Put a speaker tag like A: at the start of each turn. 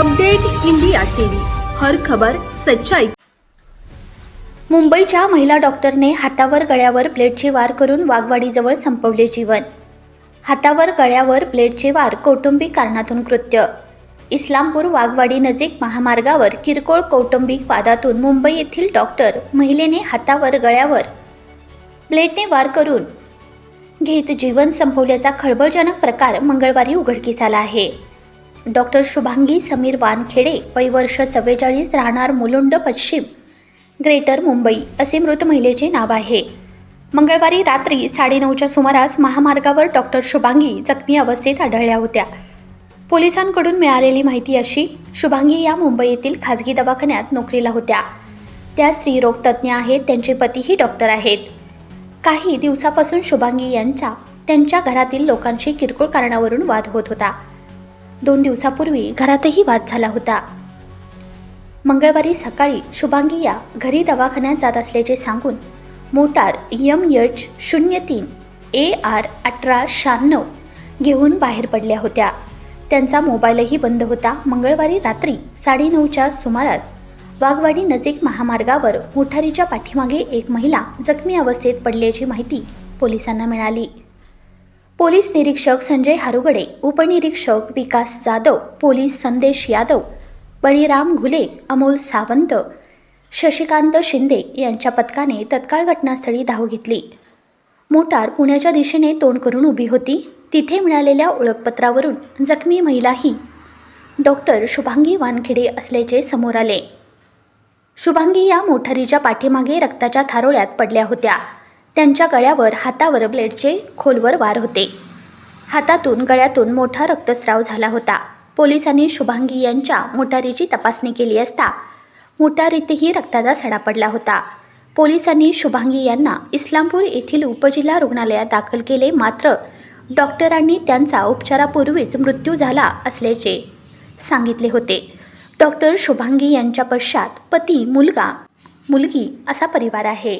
A: Update India TV. हर खबर सच्चाई.
B: मुंबईच्या महिला डॉक्टरने हातावर गळ्यावर ब्लेडचे वार करून वाघवाडीजवळ संपवले जीवन. हातावर गळ्यावर ब्लेडचे वार कौटुंबिक कारणातून कृत्य. इस्लामपूर वाघवाडी नजीक महामार्गावर किरकोळ कौटुंबिक वादातून मुंबई येथील डॉक्टर महिलेने हातावर गळ्यावर ब्लेडने वार करून घेत जीवन संपवल्याचा खळबळजनक प्रकार मंगळवारी उघडकीस आला आहे. डॉक्टर शुभांगी समीर वानखेडे वय वर्ष चव्वेचाळीस राहणार मुलुंड पश्चिम ग्रेटर मुंबई असे मृत महिलेचे नाव आहे. मंगळवारी रात्री साडेनऊच्या सुमारास महामार्गावर डॉक्टर शुभांगी जखमी अवस्थेत आढळल्या होत्या. पोलिसांकडून मिळालेली माहिती अशी शुभांगी या मुंबईतील खाजगी दवाखान्यात नोकरीला होत्या. त्या स्त्रीरोग तज्ज्ञ आहेत त्यांचे पतीही डॉक्टर आहेत. काही दिवसापासून शुभांगी यांचा त्यांच्या घरातील लोकांशी किरकोळ कारणावरून वाद होत होता. दोन दिवसापूर्वी घरातही वाद झाला होता. मंगळवारी सकाळी शुभांगी या घरी दवाखान्यात जात असल्याचे सांगून मोटार यम यच शून्य तीन ए आर अठरा शहाण्णव घेऊन बाहेर पडल्या होत्या. त्यांचा मोबाईलही बंद होता. मंगळवारी रात्री साडेनऊच्या सुमारास वाघवाडी नजीक महामार्गावर मोठारीच्या पाठीमागे एक महिला जखमी अवस्थेत पडल्याची माहिती पोलिसांना मिळाली. पोलीस निरीक्षक संजय हारुगडे उपनिरीक्षक विकास जाधव पोलीस संदेश यादव बळीराम घुले अमोल सावंत शशिकांत शिंदे यांच्या पथकाने तत्काळ घटनास्थळी धाव घेतली. मोटार पुण्याच्या दिशेने तोंड करून उभी होती. तिथे मिळालेल्या ओळखपत्रावरून जखमी महिला ही डॉक्टर शुभांगी वानखेडे असल्याचे समोर आले. शुभांगी या मोटारीच्या पाठीमागे रक्ताच्या थारोळ्यात पडल्या होत्या. त्यांच्या गळ्यावर हातावर ब्लेडचे खोलवर वार होते. हातातून गळ्यातून मोठा रक्तस्राव झाला होता. पोलिसांनी शुभांगी यांच्या मोटारीची तपासणी केली असता मोटारीतही रक्ताचा सडा पडला होता. पोलिसांनी शुभांगी यांना इस्लामपूर येथील उपजिल्हा रुग्णालयात दाखल केले मात्र डॉक्टरांनी त्यांचा उपचारापूर्वीच मृत्यू झाला असल्याचे सांगितले होते. डॉक्टर शुभांगी यांच्या पश्चात पती मुलगा मुलगी असा परिवार आहे.